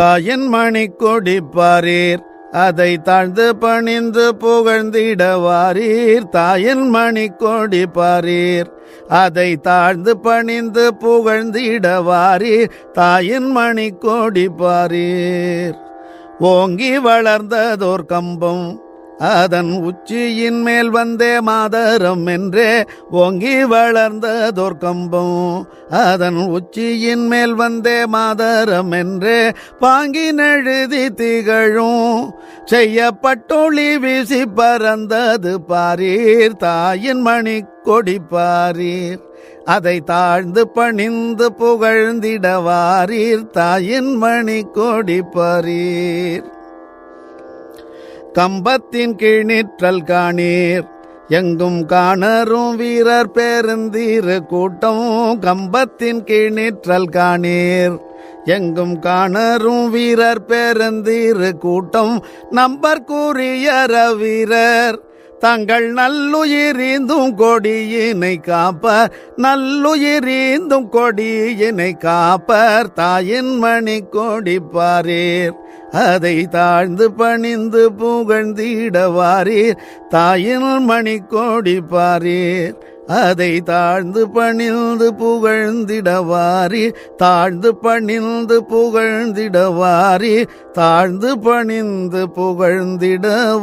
தாயின் மணி கொடிப்பாரீர். அதை தாழ்ந்து பணிந்து புகழ்ந்திடவாரீர். தாயின் மணி கொடிப்பாரீர். அதை தாழ்ந்து பணிந்து புகழ்ந்திடவாரீர். தாயின் மணி கொடிப்பாரீர். ஓங்கி வளர்ந்ததோர் கம்பம். அதன் உச்சியின் மேல் வந்தே மாதரம் என்றே ஓங்கி வளர்ந்த கம்பம் அதன் உச்சியின் மேல் வந்தே மாதரம் என்றே பாங்கினெழுதி திகழும். செய்யப்பட்டொளி வீசி பறந்தது பாரீர் தாயின் மணி கொடி பாரீர். அதை தாழ்ந்து பணிந்து புகழ்ந்திடவாரீர் தாயின் மணி கொடி பாரீர். கம்பத்தின் கீழ்நிற்றல் காணீர். எங்கும் காணரும் வீரர் பேருந்தீரு கூட்டம் கம்பத்தின் கீழ்நிற்றல் காணீர். எங்கும் காணரும் வீரர் பேருந்தீரு கூட்டம் நம்பர் கூறியற வீரர். தங்கள் நல்லுயிரிந்தும் கொடியினை காப்பர். நல்லுயிரிந்தும் கொடியினை காப்பர். தாயின் மணி கொடிப்பாரீர் அதை தாழ்ந்து பணிந்து புகழ்ந்திடவாரீர். தாயின் மணி கோடி பாரீர். அதை தாழ்ந்து பணிந்து புகழ்ந்திடவாரி தாழ்ந்து பணிந்து புகழ்ந்திடவாரி தாழ்ந்து பணிந்து புகழ்ந்திடவாரீர்.